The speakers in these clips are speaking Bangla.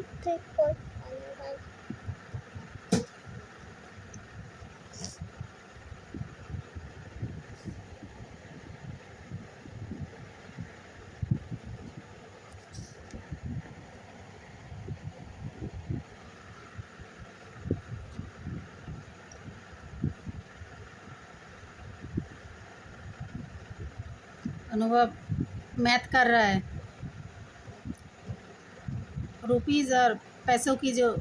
one, three, four, five, five. Anubhav math कर रहा है रुपीज़ और पैसों की जो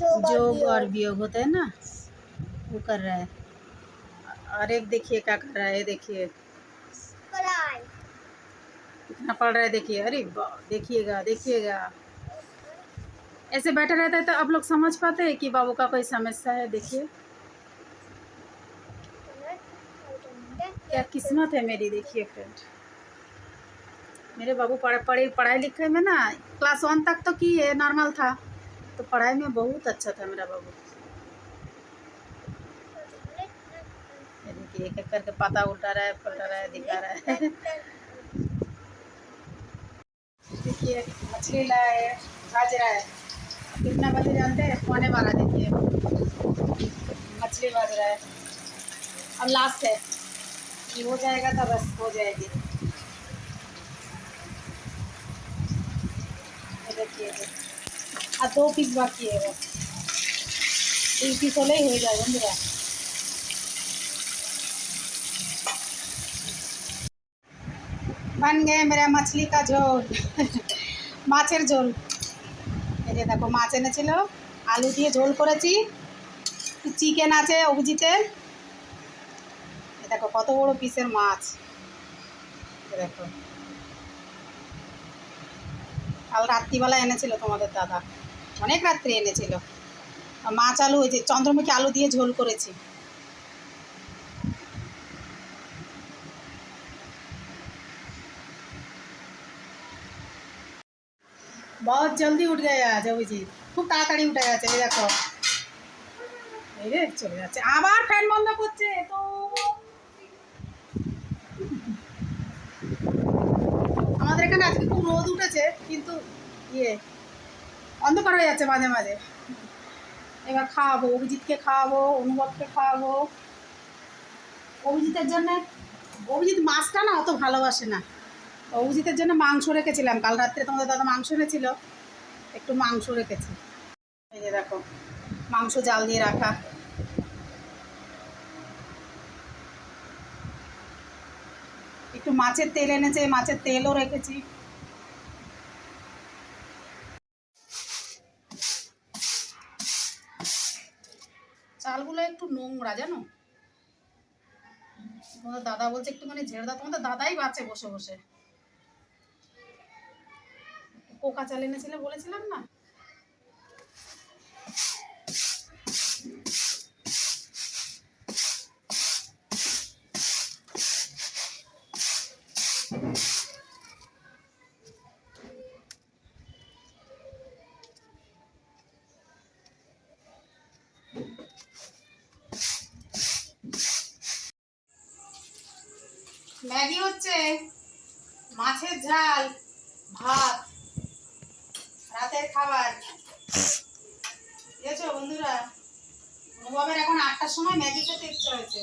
जोग और वियोग। होता है ना वो कर रहा है। और एक देखिए क्या कर रहा है देखिए। कितना पढ़ रहा है देखिए। अरे देखिएगा देखिएगा। ऐसे बैठा रहता है तो आप लोग समझ पाते हैं कि बाबू का कोई समस्या है देखिए। क्या किस्मत है मेरी देखिए फ्रेंड मेरे बाबू पढ़ पढ़े पढ़ाई लिखाई में ना क्लास वन तक तो की है नॉर्मल था। तो पढ़ाई में बहुत अच्छा था मेरा बाबू। देखिए एक एक करके पता उल्टा रहा है, पलटा रहा है, दिखा रहा है। देखिए, मछली लाया है भाज रहा है कितना बजे जानते हैं? पौने बारह देखिए। मछली भाज रहा है। अब लास्ट है। ये हो जाएगा तो बस हो जाएगी। আর দু পিস বাকি এবার। এই পিস হলেই হয়ে যায় বন্ধুরা। বান গে মেরা মাছলি কা ঝোল। মাছের ঝোল। এই যে দেখো, মাছ এনেছিল। আলু দিয়ে ঝোল করেছি। চিকেন আছে অভিজিতে দেখো, কত বড় পিসের মাছ। দেখো। কাল রাত্রিবেলা এনেছিল তোমাদের দাদা। অনেক রাত্রে এনেছিল আর মাছ আলু ওই যে চন্দ্রমুখী আলু দিয়ে ঝোল করেছি बहुत জলদি উঠ গয়া আজ অভিজিৎ খুব তাড়াতাড়ি উঠে গেছে এই দেখো এই রে চলে যাচ্ছে আবার ফ্যান বন্ধ করছে তো আমাদের এখানে আজকে খুব রোদ উঠেছে কিন্তু ইয়ে অন্ধকার হয়ে যাচ্ছে মাঝে মাঝে। এবার খাওয়াবো, অভিজিৎকে খাওয়াবো অনুভবকে খাওয়াবো। অভিজিতের জন্য, অভিজিৎ মাছটা না অত ভালোবাসে না। অভিজিতের জন্য মাংস রেখেছিলাম। কাল রাত্রে তোমাদের দাদা মাংস এনেছিল। একটু মাংস রেখেছি। এই যে দেখো, মাংস জাল দিয়ে রাখা। একটু মাছের তেল এনেছে, মাছের তেলও রেখেছি। চালগুলো একটু নোংরা, জানো? তোমাদের দাদা বলছে একটুখানি ঝেড়ে দাও। তোমাদের দাদাই বাঁচে বসে বসে। পোকা চাল এনেছিলে বলেছিলাম না? ম্যাগি হচ্ছে, মাছের ঝাল, ভাত, রাতের খাবার। বুঝেছ বন্ধুরা? অনুভবের এখন আটটার সময় ম্যাগি খেতে ইচ্ছে হয়েছে।